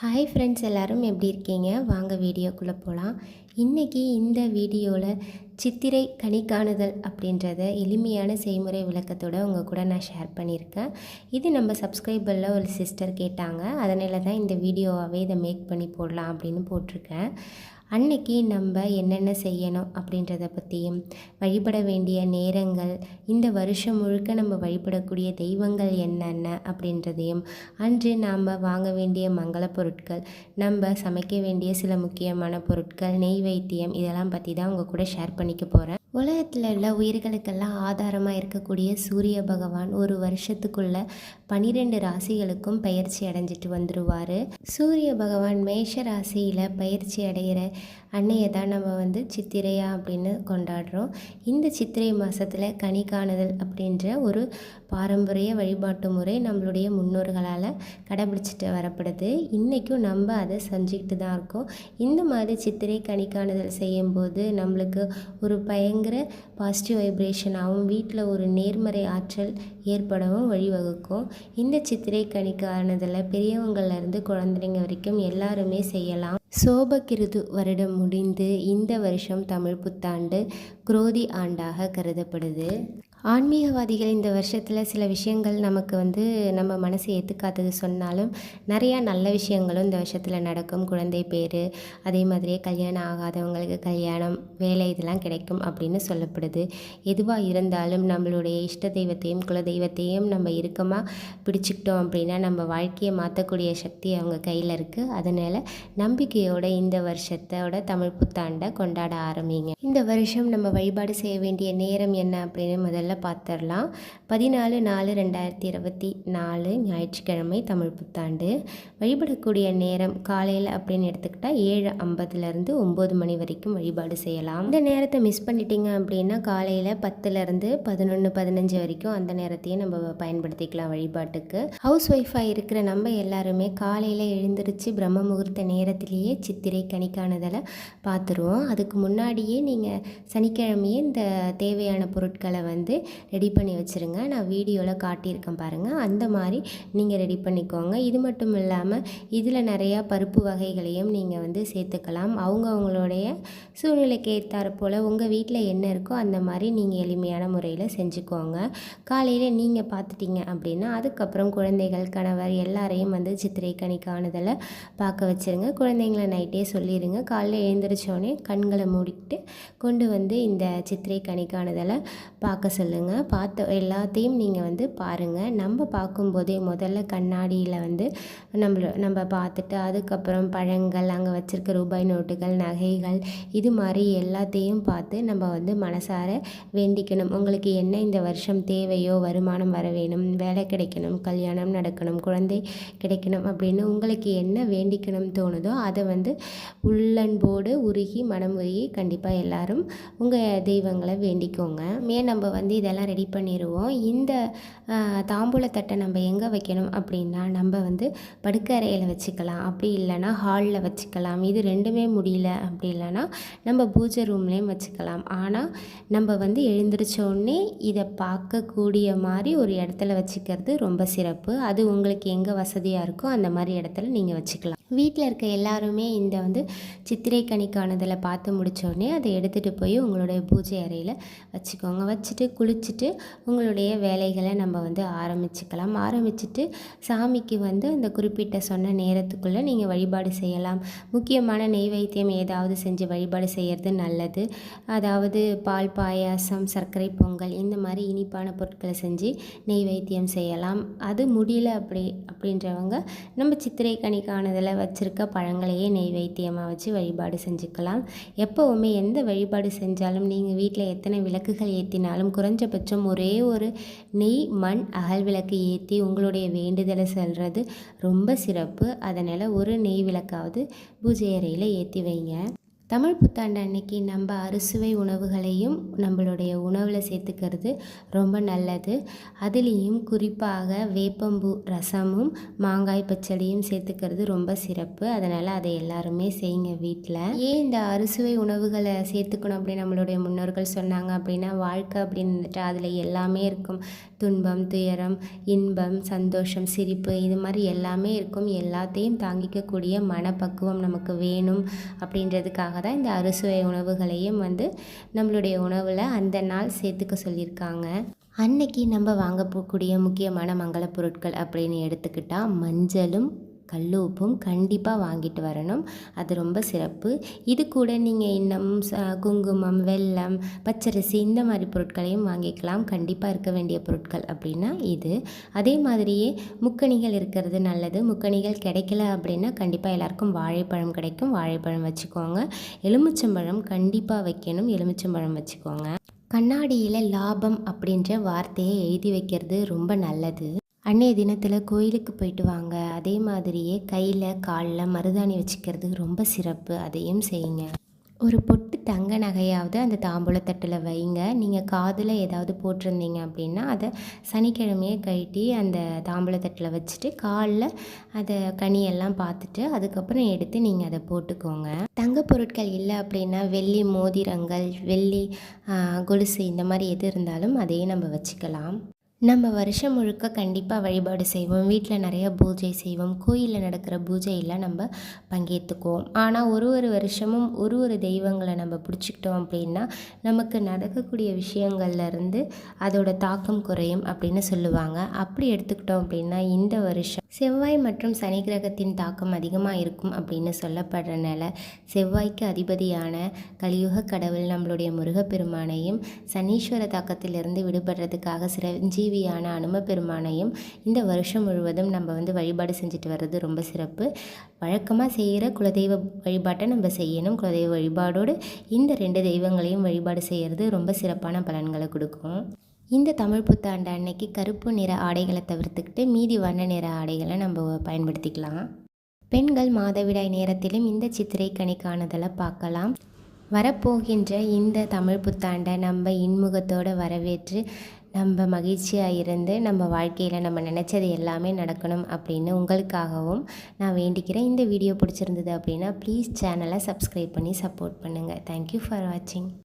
Hi friends எல்லோரும் எப்படி இருக்கீங்க? வாங்க வீடியோக்குள்ளே போகலாம் இன்றைக்கி இந்த வீடியோவில் சித்திரை கணிக்காணுதல் அப்படின்றத எளிமையான செய்முறை விளக்கத்தோடு உங்கள் கூட நான் ஷேர் பண்ணியிருக்கேன். இது நம்ம சப்ஸ்கிரைபரில் ஒரு சிஸ்டர் கேட்டாங்க. அதனால தான் இந்த வீடியோவாகவே இதை மேக் பண்ணி போடலாம் அப்படின்னு போட்டிருக்கேன். அன்னைக்கு நம்ம என்னென்ன செய்யணும் அப்படின்றத பற்றியும் வழிபட வேண்டிய நேரங்கள் இந்த வருஷம் முழுக்க நம்ம வழிபடக்கூடிய தெய்வங்கள் என்னென்ன அப்படின்றதையும் அன்று நாம் வாங்க வேண்டிய மங்கள பொருட்கள் நம்ம சமைக்க வேண்டிய சில முக்கியமான பொருட்கள் நெய் வைத்தியம் இதெல்லாம் பற்றி தான் உங்கள் கூட ஷேர் பண்ணிக்க போகிறேன் உலகத்தில் உள்ள உயிர்களுக்கெல்லாம் ஆதாரமாக இருக்கக்கூடிய சூரிய பகவான் ஒரு வருஷத்துக்குள்ள பனிரெண்டு ராசிகளுக்கும் பயிற்சி அடைஞ்சிட்டு வந்துடுவார் சூரிய பகவான் மேஷ ராசியில் பயிற்சி அடைகிற அன்னையை தான் நம்ம வந்து சித்திரையா அப்படின்னு கொண்டாடுறோம். இந்த சித்திரை மாதத்தில் கனி காணுதல் அப்படின்ற ஒரு பாரம்பரிய வழிபாட்டு முறை நம்மளுடைய முன்னோர்களால் கடைபிடிச்சிட்டு வரப்படுது. இன்றைக்கும் நம்ம அதை செஞ்சுக்கிட்டு தான் இருக்கோம். இந்த மாதிரி சித்திரை கனி காணுதல் செய்யும்போது நம்மளுக்கு ஒரு பயங்கர பாசிட்டிவ் வைப்ரேஷனாகவும் வீட்டில் ஒரு நேர்மறை ஆற்றல் ஏற்படவும் வழிவகுக்கும். இந்த சித்திரை கணிக்கானதில் பெரியவங்கள்லேருந்து குழந்தைங்க வரைக்கும் எல்லாருமே செய்யலாம். சோபகிருது வருடம் முடிந்து இந்த வருஷம் தமிழ் புத்தாண்டு குரோதி ஆண்டாக கருதப்படுது. ஆன்மீகவாதிகள் இந்த வருஷத்தில் சில விஷயங்கள் நமக்கு வந்து நம்ம மனசு ஏற்றுக்காதது சொன்னாலும் நிறையா நல்ல விஷயங்களும் இந்த வருஷத்தில் நடக்கும். குழந்தை பேர் அதே மாதிரியே கல்யாணம் ஆகாதவங்களுக்கு கல்யாணம் வேலை இதெல்லாம் கிடைக்கும் அப்படின்னு சொல்லப்படுது. எதுவாக இருந்தாலும் நம்மளுடைய இஷ்ட தெய்வத்தையும் குலதெய்வத்தையும் நம்ம இறுக்கமாக பிடிச்சிக்கிட்டோம் அப்படின்னா நம்ம வாழ்க்கையை மாற்றக்கூடிய சக்தி அவங்க கையில் இருக்குது அதனால் நம்பிக்கையோடு இந்த வருஷத்தோட தமிழ் புத்தாண்டை கொண்டாட ஆரம்பிங்க. இந்த வருஷம் நம்ம வழிபாடு செய்ய வேண்டிய நேரம் என்ன அப்படின்னு முதல்ல பார்த்துடலாம் பதினாலு நாலு ரெண்டாயிரத்தி இருபத்தி நாலு ஞாயிற்றுக்கிழமை தமிழ் புத்தாண்டு. வழிபடக்கூடிய நேரம் காலையில் அப்படின்னு எடுத்துக்கிட்டால் ஏழு ஐம்பதுலேருந்து ஒம்பது மணி வரைக்கும் வழிபாடு செய்யலாம். இந்த நேரத்தை மிஸ் பண்ணிட்டீங்க அப்படின்னா காலையில் பத்துலேருந்து பதினொன்று பதினஞ்சு வரைக்கும் அந்த நேரத்தையும் நம்ம பயன்படுத்திக்கலாம் வழிபாட்டுக்கு. ஹவுஸ் ஒய்ஃபாக இருக்கிற நம்ம எல்லாருமே காலையில் எழுந்திருச்சு பிரம்ம முகூர்த்த நேரத்திலேயே சித்திரை கணிக்கானதில் பார்த்துருவோம் அதுக்கு முன்னாடியே நீங்கள் சனிக்கிழமையே இந்த தேவையான பொருட்களை வந்து ரெடி பண்ணி வச்சுருங்க. நான் வீடியோவில் காட்டியிருக்கேன் பாருங்கள் அந்த மாதிரி நீங்கள் ரெடி பண்ணிக்கோங்க. இது மட்டும் இல்லாமல் இதில் நிறையா பருப்பு வகைகளையும் நீங்கள் வந்து சேர்த்துக்கலாம். அவங்கவுங்களுடைய சூழ்நிலைக்கு ஏற்றாறு போல் உங்கள் வீட்டில் என்ன இருக்கோ அந்த மாதிரி நீங்கள் எளிமையான முறையில் செஞ்சுக்கோங்க. காலையில் நீங்கள் பார்த்துட்டீங்க அப்படின்னா அதுக்கப்புறம் குழந்தைகள் கணவர் எல்லாரையும் வந்து சித்திரை கனி காணுதலை பார்க்க வச்சுருங்க. குழந்தைங்கள நைட்டே சொல்லிடுங்க காலையில் எழுந்திரிச்சோடனே கண்களை மூடிட்டு கொண்டு வந்து இந்த சித்திரை கனி காணுதலை பார்க்க சொல்லுங்கள் பார்த்த எல்லாத்தையும் நீங்கள் வந்து பாருங்கள் நம்ம பார்க்கும்போதே முதல்ல கண்ணாடியில் வந்து நம்மள நம்ம பார்த்துட்டு அதுக்கப்புறம் பழங்கள் அங்கே வச்சுருக்க ரூபாய் நோட்டுகள் நகைகள் இது மாதிரி எல்லாத்தையும் பார்த்து நம்ம வந்து மனசார வேண்டிக்கணும். உங்களுக்கு என்ன இந்த வருஷம் தேவையோ வருமானம் வர வேணும் வேலை கிடைக்கணும் கல்யாணம் நடக்கணும் குழந்தை கிடைக்கணும் அப்படின்னு உங்களுக்கு என்ன வேண்டிக்கணும் தோணுதோ அதை வந்து உள்ளன்போடு உருகி மனம் உருகி கண்டிப்பாக எல்லாரும் உங்கள் தெய்வங்களை வேண்டிக்கோங்க. மே நம்ம வந்து இதெல்லாம் ரெடி பண்ணிடுவோம் இந்த தாம்பூலத்தட்டை நம்ம எங்கே வைக்கணும் அப்படின்னா நம்ம வந்து படுக்கறையில் வச்சுக்கலாம். அப்படி இல்லைன்னா ஹாலில் வச்சுக்கலாம். இது ரெண்டுமே முடியல அப்படி இல்லைன்னா நம்ம பூஜை ரூம்லேயும் வச்சுக்கலாம். ஆனால் நம்ம வந்து எழுந்திரிச்சோடனே இதை பார்க்கக்கூடிய மாதிரி ஒரு இடத்துல வச்சுக்கிறது ரொம்ப சிறப்பு. அது உங்களுக்கு எங்கே வசதியாக இருக்கோ அந்த மாதிரி இடத்துல நீங்கள் வச்சுக்கலாம். வீட்டில் இருக்க எல்லாருமே இந்த வந்து சித்திரை கணிக்கானதில் பார்த்து முடித்தோடனே அதை எடுத்துகிட்டு போய் உங்களுடைய பூஜை அறையில் வச்சுக்கோங்க. வச்சுட்டு குளிச்சுட்டு உங்களுடைய வேலைகளை நம்ம வந்து ஆரம்பிச்சுக்கலாம். ஆரம்பிச்சுட்டு சாமிக்கு வந்து அந்த குறிப்பிட்ட சொன்ன நேரத்துக்குள்ளே நீங்கள் வழிபாடு செய்யலாம். முக்கியமான நெய்வேத்தியம் ஏதாவது செஞ்சு வழிபாடு செய்கிறது நல்லது. அதாவது பால் பாயாசம் சர்க்கரை பொங்கல் இந்த மாதிரி இனிப்பான பொருட்களை செஞ்சு நெய்வேத்தியம் செய்யலாம். அது முடியல அப்படி அப்படின்றவங்க நம்ம சித்திரை கணிக்கானதில் வச்சுருக்க பழங்களையே நெய்வேத்தியமாக வச்சு வழிபாடு செஞ்சுக்கலாம். எப்போவுமே எந்த வழிபாடு செஞ்சாலும் நீங்கள் வீட்டில் எத்தனை விளக்குகள் ஏற்றினாலும் குறைஞ்சபட்சம் ஒரே ஒரு நெய் மண் அகல் விளக்கு ஏற்றி உங்களுடைய வேண்டுதலை செல்வது ரொம்ப சிறப்பு. அதனால் ஒரு நெய் விளக்காவது பூஜை அறையில் ஏற்றி வைங்க. தமிழ் புத்தாண்டு அன்னைக்கு நம்ம அறுசுவை உணவுகளையும் நம்மளுடைய உணவில் சேர்த்துக்கிறது ரொம்ப நல்லது. அதுலேயும் குறிப்பாக வேப்பம்பூ ரசமும் மாங்காய் பச்சடியும் சேர்த்துக்கிறது ரொம்ப சிறப்பு. அதனால் அதை எல்லாருமே செய்யுங்க வீட்டில் ஏன் இந்த அறுசுவை உணவுகளை சேர்த்துக்கணும் அப்படின்னு நம்மளுடைய முன்னோர்கள் சொன்னாங்க அப்படின்னா வாழ்க்கை அப்படின்னுட்டு அதில் எல்லாமே இருக்கும். துன்பம் துயரம் இன்பம் சந்தோஷம் சிரிப்பு இது மாதிரி எல்லாமே இருக்கும். எல்லாத்தையும் தாங்கிக்கக்கூடிய மனப்பக்குவம் நமக்கு வேணும் அப்படின்றதுக்காக தான் இந்த அறுசுவை உணவுகளையும் வந்து நம்மளுடைய உணவில் அந்த நாள் சேர்த்துக்க சொல்லியிருக்காங்க. அன்னைக்கு நம்ம வாங்க போகக்கூடிய முக்கியமான மங்கள பொருட்கள் அப்படின்னு எடுத்துக்கிட்டால் மஞ்சளும் கல் உப்பும் கண்டிப்பாக வாங்கிட்டு வரணும். அது ரொம்ப சிறப்பு. இது கூட நீங்கள் இன்னும் குங்குமம் வெல்லம் பச்சரிசி இந்த மாதிரி பொருட்களையும் வாங்கிக்கலாம். கண்டிப்பாக இருக்க வேண்டிய பொருட்கள் அப்படின்னா இது. அதே மாதிரியே முக்கணிகள் இருக்கிறது நல்லது. முக்கணிகள் கிடைக்கல அப்படின்னா கண்டிப்பாக எல்லாருக்கும் வாழைப்பழம் கிடைக்கும். வாழைப்பழம் வச்சுக்கோங்க. எலுமிச்சம்பழம் கண்டிப்பாக வைக்கணும். எலுமிச்சம்பழம் வச்சுக்கோங்க. கண்ணாடியில் லாபம் அப்படின்ற வார்த்தையை எழுதி வைக்கிறது ரொம்ப நல்லது. அன்னைய தினத்தில் கோயிலுக்கு போயிட்டு வாங்க. அதே மாதிரியே கையில் காலில் மருதாணி வச்சுக்கிறது ரொம்ப சிறப்பு. அதையும் செய்யுங்க. ஒரு பொட்டு தங்க நகையாவது அந்த தாம்பூலத்தட்டில் வைங்க. நீங்கள் காதில் ஏதாவது போட்டிருந்தீங்க அப்படின்னா அதை சனிக்கிழமையே கழட்டி அந்த தாம்பூலத்தட்டில் வச்சுட்டு காலில் அதை கனியெல்லாம் பார்த்துட்டு அதுக்கப்புறம் எடுத்து நீங்கள் அதை போட்டுக்கோங்க. தங்க பொருட்கள் இல்லை அப்படின்னா வெள்ளி மோதிரங்கள் வெள்ளி கொலுசு இந்த மாதிரி எது இருந்தாலும் அதையும் நம்ம வச்சுக்கலாம். நம்ம வருஷம் முழுக்க கண்டிப்பாக வழிபாடு செய்வோம். வீட்டில் நிறைய பூஜை செய்வோம். கோயிலில் நடக்கிற பூஜையில் நம்ம பங்கேற்றுக்குவோம் ஆனால் ஒரு ஒரு வருஷமும் ஒரு ஒரு தெய்வங்களை நம்ம பிடிச்சிக்கிட்டோம் அப்படின்னா நமக்கு நடக்கக்கூடிய விஷயங்கள்லேருந்து அதோட தாக்கம் குறையும் அப்படின்னு சொல்லுவாங்க. அப்படி எடுத்துக்கிட்டோம் அப்படின்னா இந்த வருஷம் செவ்வாய் மற்றும் சனி கிரகத்தின் தாக்கம் அதிகமாக இருக்கும் அப்படின்னு சொல்லப்படுறனால செவ்வாய்க்கு அதிபதியான கலியுக கடவுள் நம்மளுடைய முருகப்பெருமானையும் சனீஸ்வர தாக்கத்திலிருந்து விடுபடுறதுக்காக சிரஞ்சீவியான அனும பெருமானையும் இந்த வருஷம் முழுவதும் நம்ம வந்து வழிபாடு செஞ்சுட்டு வர்றது ரொம்ப சிறப்பு. வழக்கமாக செய்கிற குலதெய்வ வழிபாட்டை நம்ம செய்யணும். குலதெய்வ வழிபாடோடு இந்த ரெண்டு தெய்வங்களையும் வழிபாடு செய்கிறது ரொம்ப சிறப்பான பலன்களை கொடுக்கும். இந்த தமிழ் புத்தாண்டு அன்னைக்கு கருப்பு நிற ஆடைகளை தவிர்த்துக்கிட்டு மீதி வண்ண நிற ஆடைகளை நம்ம பயன்படுத்திக்கலாம். பெண்கள் மாதவிடாய் நேரத்திலும் இந்த சித்திரை கணிக்காணுதலை பார்க்கலாம். வரப்போகின்ற இந்த தமிழ் புத்தாண்டை நம்ம இன்முகத்தோடு வரவேற்று நம்ம மகிழ்ச்சியாக இருந்து நம்ம வாழ்க்கையில் நம்ம நினச்சது எல்லாமே நடக்கணும் அப்படின்னு உங்களுக்காகவும் நான் வேண்டிக்கிறேன். இந்த வீடியோ பிடிச்சிருந்தது அப்படின்னா ப்ளீஸ் சேனலை சப்ஸ்கிரைப் பண்ணி சப்போர்ட் பண்ணுங்கள் தேங்க்யூ ஃபார் வாட்சிங்